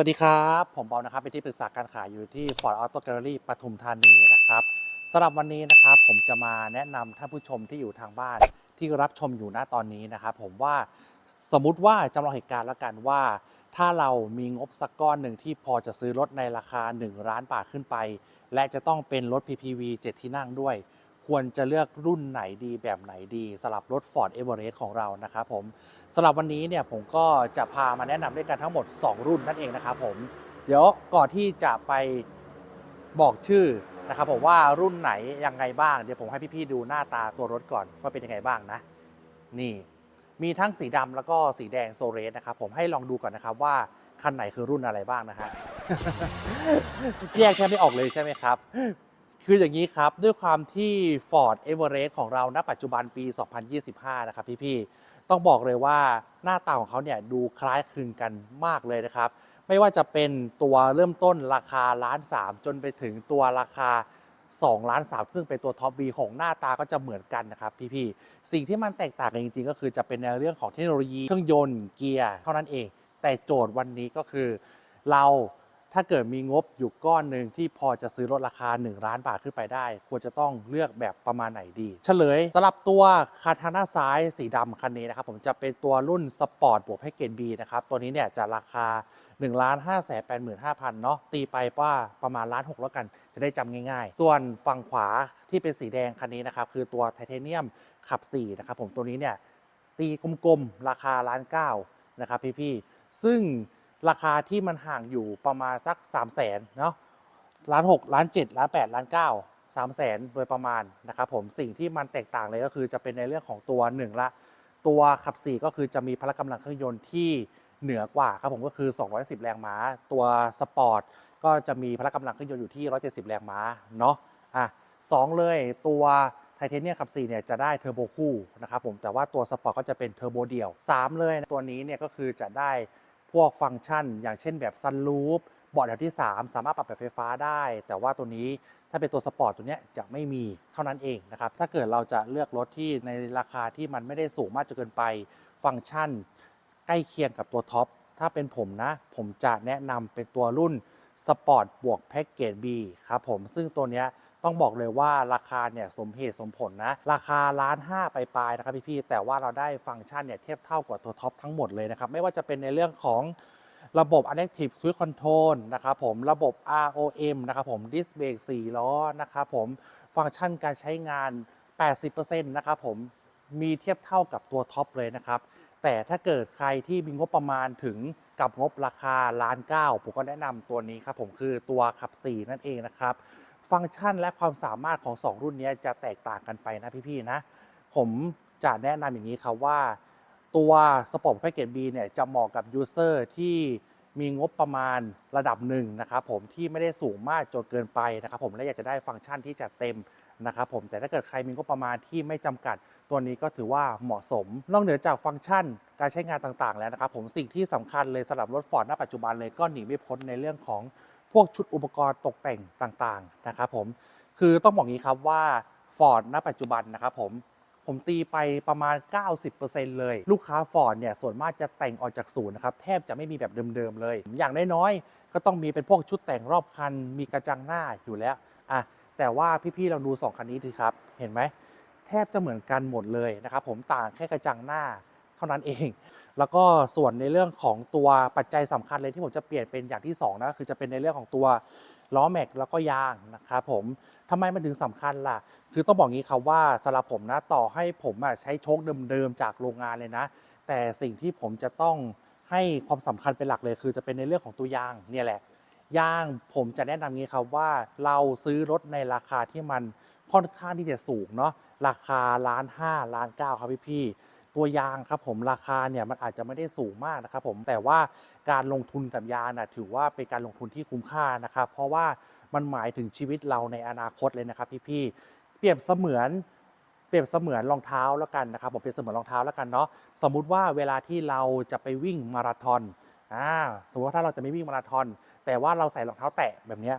วัสดีครับ ผมบอลนะครับเป็นที่ปรึกษาการขายอยู่ที่ Ford Auto Gallery ปทุมธานีนะครับสำหรับวันนี้นะครับผมจะมาแนะนำท่านผู้ชมที่อยู่ทางบ้านที่รับชมอยู่หน้าตอนนี้นะครับผมว่าสมมติว่าจำลองเหตุการณ์แล้วกันว่า ถ้าเรามีงบสักก้อนหนึ่งที่พอจะซื้อรถในราคา 1 ล้านบาทขึ้นไป และจะต้องเป็นรถ PPV 7 ที่นั่งด้วย ควรจะเลือกรุ่นไหนดีแบบไหนดีสำหรับรถ Ford Everest ของเรานะครับผมสำหรับวันนี้เนี่ยผมก็จะพามาแนะนำด้วยกันทั้งหมด 2 รุ่นนั่นเองนะครับผมเดี๋ยวก่อนที่จะไปบอกชื่อนะครับผมว่ารุ่นไหนยังไงบ้าง เดี๋ยวผมให้พี่ๆดูหน้าตาตัวรถก่อนว่าเป็นยังไงบ้างนะ นี่มีทั้งสีดำแล้วก็สีแดงโซเรสนะครับผมให้ลองดูก่อนนะครับว่าคันไหนคือรุ่นอะไรบ้างนะฮะแยกแทบไม่ออกเลยใช่ไหมครับ คืออย่างนี้ครับ ด้วยความที่ Ford Everest ของเราณปัจจุบันปี 2025 นะครับพี่ๆต้องบอกเลยว่าหน้าตาของเขาเนี่ยดูคล้ายคลึงกันมากเลยนะครับ ไม่ว่าจะเป็นตัวเริ่มต้นราคาล้านสามจนไปถึงตัวราคา2ล้านสามซึ่งเป็นตัวท็อป V ของหน้าตาก็จะเหมือนกันนะครับพี่ๆสิ่งที่มันแตกต่างกันจริงๆ ก็คือจะเป็นในเรื่องของเทคโนโลยีเครื่องยนต์เกียร์เท่านั้นเอง แต่โจทย์วันนี้ก็คือ เรา ถ้าเกิดมีงบอยู่ก้อนหนึ่งที่พอจะซื้อรถราคา 1 ล้านบาทขึ้นไปได้ ควรจะต้องเลือกแบบประมาณไหนดี เฉลยสำหรับตัวคาทาน่าซ้ายสีดำคันนี้นะครับผมจะเป็นตัวรุ่นสปอร์ตบวกแพ็กเกจ B นะครับ ตัวนี้เนี่ยจะราคา1 5 8 5 0 0 0เนาะตีไปว่าประมาณล้านหกแล้วกัน จะได้จำง่าย ๆ ส่วนฝั่งขวาที่เป็นสีแดงคันนี้นะครับคือตัวไทเทเนียมขับ4นะครับผมตัวนี้เนี่ยตีกลมๆราคาล้านเก้านะครับพี่ๆซึ่ง ราคาที่มันห่างอยู่ประมาณสัก 3 0 0แสนเนาะล้านหกล้านเจ็ดล้านแปดล้านเก้าสามแสนโดยประมาณนะครับผมสิ่งที่มันแตกต่างเลยก็คือจะเป็นในเรื่องของตัวหนึ่งละ ตัวขับ4ก็คือจะมีพละกำลังเครื่องยนต์ที่เหนือกว่าครับผมก็คือ 210 แรงม้า ตัวสปอร์ตก็จะมีพละกำลังเครื่องยนต์อยู่ที่ 170 แรงม้าเนาะอะสองเลยตัวไทเทเนียมขับ4เนี่ยจะได้เทอร์โบคู่นะครับผมแต่ว่าตัวสปอร์ตก็จะเป็นเทอร์โบเดี่ยว 3 เลย ตัวนี้เนี่ยก็คือจะได้ พวกฟังก์ชัน อย่างเช่นแบบซันรูฟเบาะแบบที่ 3 สามารถปรับแบบไฟฟ้าได้ แต่ว่าตัวนี้ถ้าเป็นตัวสปอร์ตตัวนี้จะไม่มีเท่านั้นเองนะครับ ถ้าเกิดเราจะเลือกรถที่ในราคาที่มันไม่ได้สูงมากจนเกินไป ฟังก์ชัน ใกล้เคียงกับตัวท็อป ถ้าเป็นผมนะ ผมจะแนะนำเป็นตัวรุ่นสปอร์ตบวกแพ็กเกจ B ครับผม ซึ่งตัวนี้ ต้องบอกเลยว่าราคาเนี่ยสมเหตุสมผลนะ ราคาล้านห้าไปลายๆนะครับพี่ๆแต่ว่าเราได้ฟังก์ชันเนี่ยเทียบเท่ากับตัวท็อปทั้งหมดเลยนะครับ ไม่ว่าจะเป็นในเรื่องของระบบ Adaptive Cruise Control นะครับผมระบบ ROM นะครับผม Disc Brake 4ล้อนะครับผมฟังก์ชันการใช้งาน 80%นะครับผมมีเทียบเท่ากับตัวท็อปเลยนะครับแต่ถ้าเกิดใครที่มีงบประมาณถึงกับงบราคาล้านเก้าผมก็แนะนำตัวนี้ครับผมคือตัวขับ 4 นั่นเองนะครับ ฟังก์ชันและความสามารถของ 2 รุ่นนี้จะแตกต่างกันไปนะพี่ๆนะ ผมจะแนะนำอย่างนี้ครับว่า ตัวสปอร์ตแพ็กเกจ B เนี่ยจะเหมาะกับยูเซอร์ที่มีงบประมาณระดับหนึ่งนะครับผมที่ไม่ได้สูงมากจนเกินไปนะครับผมและอยากจะได้ฟังก์ชันที่จัดเต็มนะครับผมแต่ถ้าเกิดใครมีงบประมาณที่ไม่จำกัด ตัวนี้ก็ถือว่าเหมาะสม นอกเหนือจากฟังก์ชันการใช้งานต่างๆ แล้วนะครับผมสิ่งที่สำคัญเลยสำหรับรถฟอร์ดณปัจจุบันเลยก็หนีไม่พ้นในเรื่องของ พวกชุดอุปกรณ์ตกแต่งต่างๆนะครับผมคือต้องบอกงี้ครับว่า Ford ณ ปัจจุบันนะครับผมผมตีไปประมาณ 90%เลย ลูกค้าฟอร์ดเนี่ยส่วนมากจะแต่งออกจากศูนย์นะครับแทบจะไม่มีแบบเดิมๆเลย อย่างน้อยๆก็ต้องมีเป็นพวกชุดแต่งรอบคัน มีกระจังหน้าอยู่แล้วอะแต่ว่าพี่ๆลองดู 2 คันนี้สิครับ เห็นไหมแทบจะเหมือนกันหมดเลยนะครับผมต่างแค่กระจังหน้า เท่านั้นเอง แล้วก็ส่วนในเรื่องของตัวปัจจัยสำคัญเลยที่ผมจะเปลี่ยนเป็นอย่างที่2นะคือจะเป็นในเรื่องของตัวล้อแม็กแล้วก็ยางนะครับผมทำไมมันถึงสำคัญล่ะ คือต้องบอกงี้ครับว่าสำหรับผมนะต่อให้ผมใช้โชคเดิมๆจากโรงงานเลยนะ แต่สิ่งที่ผมจะต้องให้ความสำคัญเป็นหลักเลย คือจะเป็นในเรื่องของตัวยางเนี่ยแหละยางผมจะแนะนำงี้ครับว่าเราซื้อรถในราคาที่มันค่อนข้างที่จะสูงเนาะราคาล้านห้าล้านเก้าครับพี่พี่ ตัวยางครับผมราคาเนี่ยมันอาจจะไม่ได้สูงมากนะครับผมแต่ว่าการลงทุนกับยางนะถือว่าเป็นการลงทุนที่คุ้มค่านะครับ เพราะว่ามันหมายถึงชีวิตเราในอนาคตเลยนะครับพี่พี่ๆเปรียบเสมือนเปรียบเสมือนรองเท้าแล้วกันนะครับผมเปรียบเสมือนรองเท้าแล้วกันเนาะสมมุติว่าเวลาที่เราจะไปวิ่งมาราธอนอ่าสมมติว่าถ้าเราจะไม่วิ่งมาราธอนแต่ว่าเราใส่รองเท้าแตะแบบเนี้ย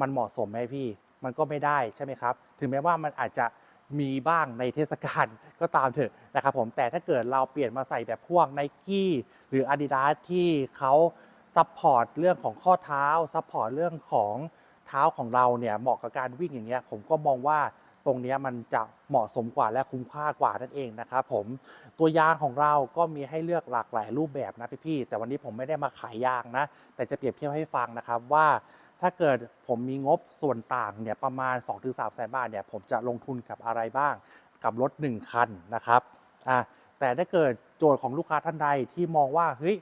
มันเหมาะสมไหมพี่ มันก็ไม่ได้ใช่ไหมครับ ถึงแม้ว่ามันอาจจะ มีบ้างในเทศกาลก็ตามเถอะนะครับผมแต่ถ้าเกิดเราเปลี่ยนมาใส่แบบพวกไนกี้หรือ Adidas ที่เขาซัพพอร์ตเรื่องของข้อเท้าซัพพอร์ตเรื่องของเท้าของเราเนี่ยเหมาะกับการวิ่งอย่างเงี้ยผมก็มองว่าตรงนี้มันจะเหมาะสมกว่าและคุ้มค่ากว่านั่นเองนะครับผมตัวยางของเราก็มีให้เลือกหลากหลายรูปแบบนะพี่ๆแต่วันนี้ผมไม่ได้มาขายยางนะ แต่จะเปรียบเทียบให้ฟังนะครับว่า ถ้าเกิดผมมีงบส่วนต่างเนี่ยประมาณ 2-3แสนบาทเนี่ยผมจะลงทุนกับอะไรบ้าง กับรถ 1 คันนะครับอะแต่ถ้าเกิดโจทย์ของลูกค้าท่านใดที่มองว่าเฮ้ย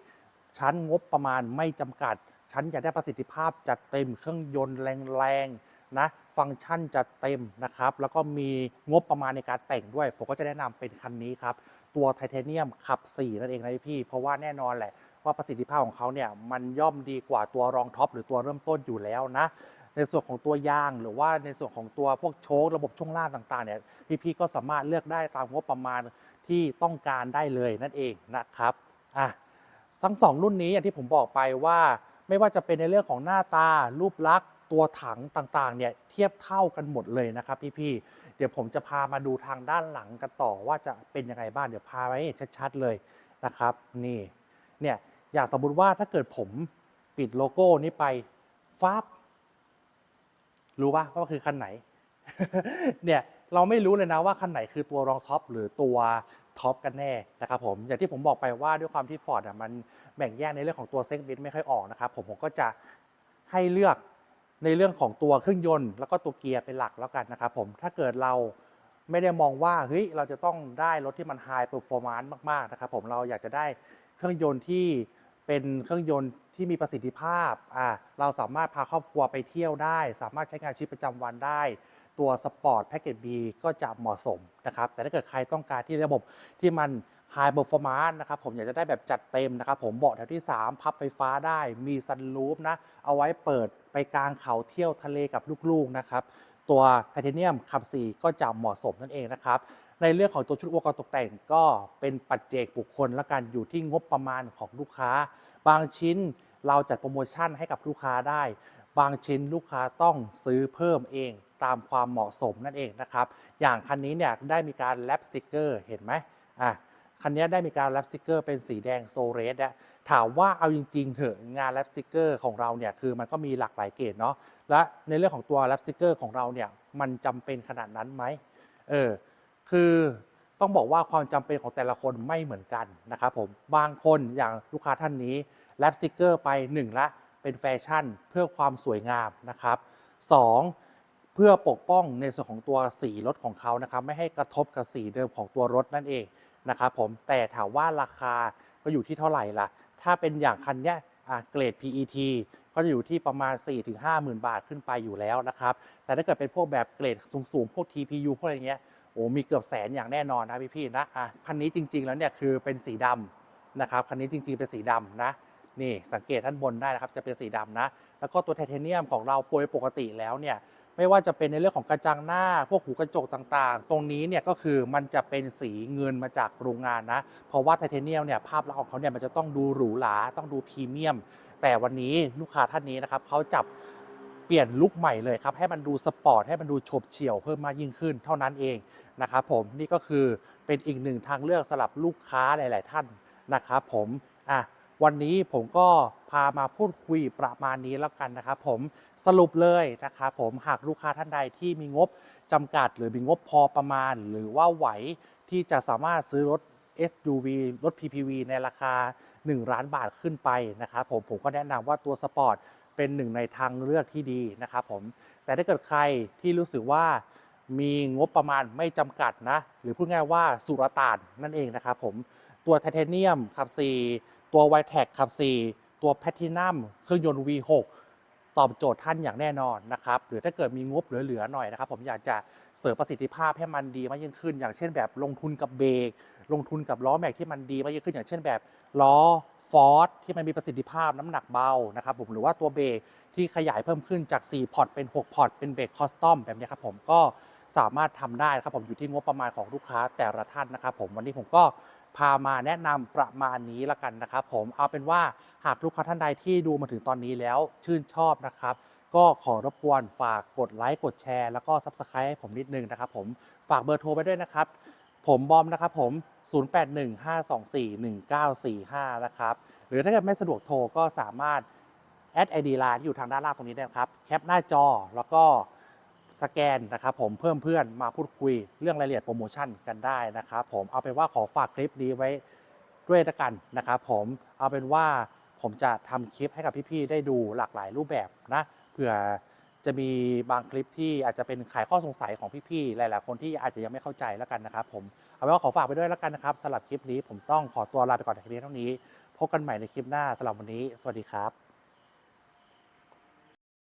ชั้นงบประมาณไม่จำกัดฉันอยากได้ประสิทธิภาพจัดเต็มเครื่องยนต์แรงๆนะฟังก์ชันจัดเต็มนะครับ แล้วก็มีงบประมาณในการแต่งด้วย ผมก็จะแนะนำเป็นคันนี้ครับ ตัวไทเทเนียมขับ 4 นั่นเองนะพี่ เพราะว่าแน่นอนแหละ ว่าประสิทธิภาพของเขาเนี่ยมันย่อมดีกว่าตัวรองท็อปหรือตัวเริ่มต้นอยู่แล้วนะ ในส่วนของตัวยางหรือว่าในส่วนของตัวพวกโชคระบบช่วงล่างต่างๆเนี่ยพี่ๆก็สามารถเลือกได้ตามงบประมาณที่ต้องการได้เลยนั่นเองนะครับอะทั้งสองรุ่นนี้อย่างที่ผมบอกไปว่า ไม่ว่าจะเป็นในเรื่องของหน้าตา รูปลักษณ์ตัวถังต่างๆเนี่ยเทียบเท่ากันหมดเลยนะครับพี่ๆเดี๋ยวผมจะพามาดูทางด้านหลังกันต่อว่าจะเป็นยังไงบ้างเดี๋ยวพาไปเห็นชัดๆเลยนะครับ นี่เนี่ย อย่างสมมติว่าถ้าเกิดผมปิดโลโก้นี้ไปฟ้าบรู้ปะว่าคือคันไหน เนี่ยเราไม่รู้เลยนะว่าคันไหนคือตัวรองท็อปหรือตัวท็อปกันแน่นะครับผมอย่างที่ผมบอกไปว่าด้วยความที่ฟอร์ดอะมันแบ่งแยกในเรื่องของตัวเซ็กเมนต์ไม่ค่อยออกนะครับผมผมก็จะให้เลือกในเรื่องของตัวเครื่องยนต์ แล้วก็ตัวเกียร์เป็นหลักแล้วกันนะครับผมถ้าเกิดเราไม่ได้มองว่าเฮ้ยเราจะต้องได้รถที่มันไฮเปอร์ฟอร์มานซ์มากๆนะครับผมเราอยากจะได้เครื่องยนต์ที่ เป็นเครื่องยนต์ที่มีประสิทธิภาพอ่าเราสามารถพาครอบครัวไปเที่ยวได้ สามารถใช้งานชีวิตประจำวันได้ ตัวสปอร์ตแพ็กเกจ B ก็จะเหมาะสมนะครับ แต่ถ้าเกิดใครต้องการที่ระบบที่มัน High Performance นะครับ ผมอยากจะได้แบบจัดเต็มนะครับ ผมเบาะแถวที่ 3 พับไฟฟ้าได้ มีซันรูฟนะ เอาไว้เปิดไปกลางเขาเที่ยวทะเลกับลูกๆนะครับ ตัวไทเทเนียมขับ 4 ก็จะเหมาะสมนั่นเองนะครับ ในเรื่องของตัวชุดอุปกรณ์ตกแต่งก็เป็นปัจเจกบุคคลและกันอยู่ที่งบประมาณของลูกค้า บางชิ้นเราจัดโปรโมชั่นให้กับลูกค้าได้ บางชิ้นลูกค้าต้องซื้อเพิ่มเองตามความเหมาะสมนั่นเองนะครับ อย่างคันนี้เนี่ยได้มีการแรปสติกเกอร์เห็นไหมอะคันนี้ได้มีการแรปสติกเกอร์เป็นสีแดงโซเรสอะถามว่าเอาจริงๆเถอะงานแรปสติกเกอร์ของเราเนี่ยคือมันก็มีหลากหลายเกรดเนาะและในเรื่องของตัวแรปสติกเกอร์ของเราเนี่ยมันจำเป็นขนาดนั้นไหมเออ คือต้องบอกว่าความจำเป็นของแต่ละคนไม่เหมือนกันนะครับผมบางคนอย่างลูกค้าท่านนี้แรปสติกเกอร์ไปหนึ่งละเป็นแฟชั่นเพื่อความสวยงามนะครับ 2. เพื่อปกป้องในส่วนของตัวสีรถของเขานะครับ ไม่ให้กระทบกับสีเดิมของตัวรถนั่นเองนะครับผมแต่ถามว่าราคาก็อยู่ที่เท่าไหร่ล่ะ ถ้าเป็นอย่างคันเนี้ยเกรด PET ก็จะอยู่ที่ประมาณ 4-5หมื่นบาทขึ้นไปอยู่แล้วนะครับ แต่ถ้าเกิดเป็นพวกแบบเกรดสูงๆ พวก TPU พวกอะไรเงี้ย โอ้มีเกือบแสนอย่างแน่นอนนะพี่ๆนะอะคันนี้จริง ๆแล้วเนี่ยคือเป็นสีดำนะครับคันนี้จริงๆเป็นสีดำนะนี่สังเกตด้านบนได้นะครับจะเป็นสีดำนะ แล้วก็ตัวไทเทเนียมของเราโดยปกติแล้วเนี่ยไม่ว่าจะเป็นในเรื่องของกระจังหน้า พวกหูกระจกต่างๆ ตรงนี้เนี่ยก็คือมันจะเป็นสีเงินมาจากโรงงานนะ เพราะว่าไทเทเนียมเนี่ยภาพลักษณ์ของเขาเนี่ยมันจะต้องดูหรูหราต้องดูพรีเมียม แต่วันนี้ลูกค้าท่านนี้นะครับเขาจับ เปลี่ยนลุคใหม่เลยครับให้มันดูสปอร์ตให้มันดูโฉบเฉี่ยวเพิ่มมากยิ่งขึ้นเท่านั้นเองนะครับผมนี่ก็คือเป็นอีกหนึ่งทางเลือกสำหรับลูกค้าหลาย ๆ ท่านนะครับผมอะวันนี้ผมก็พามาพูดคุยประมาณนี้แล้วกันนะครับผมสรุปเลยนะครับผมหากลูกค้าท่านใดที่มีงบจำกัด หรือมีงบพอประมาณ หรือว่าไหวที่จะสามารถซื้อรถ SUV รถ PPV ในราคา 1 ล้านบาทขึ้นไปนะครับผมผมก็แนะนำว่าตัวสปอร์ต เป็นหนึ่งในทางเลือกที่ดีนะครับผมแต่ถ้าเกิดใครที่รู้สึกว่ามีงบประมาณไม่จำกัดนะ หรือพูดง่ายว่าสุรต่านนั่นเองนะครับผมตัวไทเทเนียมขับ 4 ตัวไวแท็กขับ 4 ตัวแพทินัมเครื่องยนต์ V6 ตอบโจทย์ท่านอย่างแน่นอนนะครับ หรือถ้าเกิดมีงบเหลือๆหน่อยนะครับ ผมอยากจะเสริมประสิทธิภาพให้มันดีมากยิ่งขึ้น อย่างเช่นแบบลงทุนกับเบรกลงทุนกับล้อแม็กที่มันดีมากยิ่งขึ้น อย่างเช่นแบบล้อ ฟอร์ดที่มันมีประสิทธิภาพน้ำหนักเบานะครับผมหรือว่าตัวเบรกที่ขยายเพิ่มขึ้นจาก 4 พอร์ตเป็น 6 พอร์ตเป็นเบรกคอสตอมแบบนี้ครับผมก็สามารถทำได้นะครับผมอยู่ที่งบประมาณของลูกค้าแต่ละท่านนะครับผมวันนี้ผมก็พามาแนะนำประมาณนี้ละกันนะครับผมเอาเป็นว่าหากลูกค้าท่านใดที่ดูมาถึงตอนนี้แล้วชื่นชอบนะครับก็ขอรบกวนฝากกดไลค์กดแชร์แล้วก็ Subscribe ให้ผมนิดนึงนะครับผมฝากเบอร์โทรไปด้วยนะครับ ผมบอมนะครับผม 0815241945 นะครับ หรือถ้าเกิดไม่สะดวกโทรก็สามารถแอดไอดีไลน์ที่อยู่ทางด้านล่างตรงนี้ได้นะครับ แคปหน้าจอแล้วก็สแกนนะครับผมเพิ่มเพื่อนมาพูดคุยเรื่องรายละเอียดโปรโมชั่นกันได้นะครับผมเอาเป็นว่าขอฝากคลิปนี้ไว้ด้วยละกันนะครับผมเอาเป็นว่าผมจะทำคลิปให้กับพี่ๆได้ดูหลากหลายรูปแบบนะเผื่อ จะมีบางคลิปที่อาจจะเป็นขายข้อสงสัยของพี่ๆ หลายๆ คนที่อาจจะยังไม่เข้าใจแล้วกันนะครับผม เอาไว้ว่าขอฝากไปด้วยแล้วกันนะครับสำหรับคลิปนี้ผมต้องขอตัวลาไปก่อนในคลิปนี้เท่านี้ พบกันใหม่ในคลิปหน้าสำหรับวันนี้ สวัสดีครับ